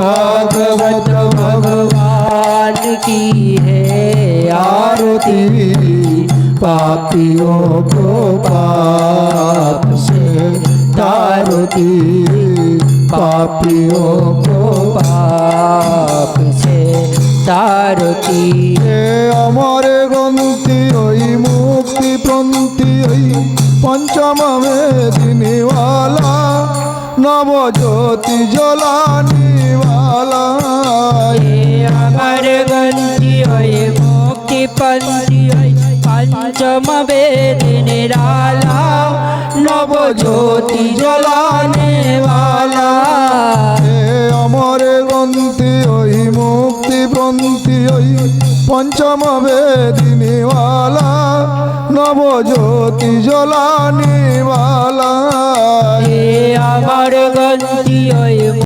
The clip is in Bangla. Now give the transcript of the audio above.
भगवत भगवान की है आरती पापियों को पाप से तारती पापियों को पाप से तारती এ আমার গ্রন্থি ওই মুক্তি প্রন্থি ওই পঞ্চমে দিনীওয়ালা নবজ্যোতি জ্বলানিওয়ালা বলয় আমার গঞ্জি হয়ে মুক্তি পঞ্জি পঞ্চম বেদিনালা নব জ্যোতি জলানে অমর গন্তি ওই মুক্তি পন্থী ওই পঞ্চম বেদিনীওয়ালা নব জ্যোতি জলানিওয়ালা আমার গন্তি ওই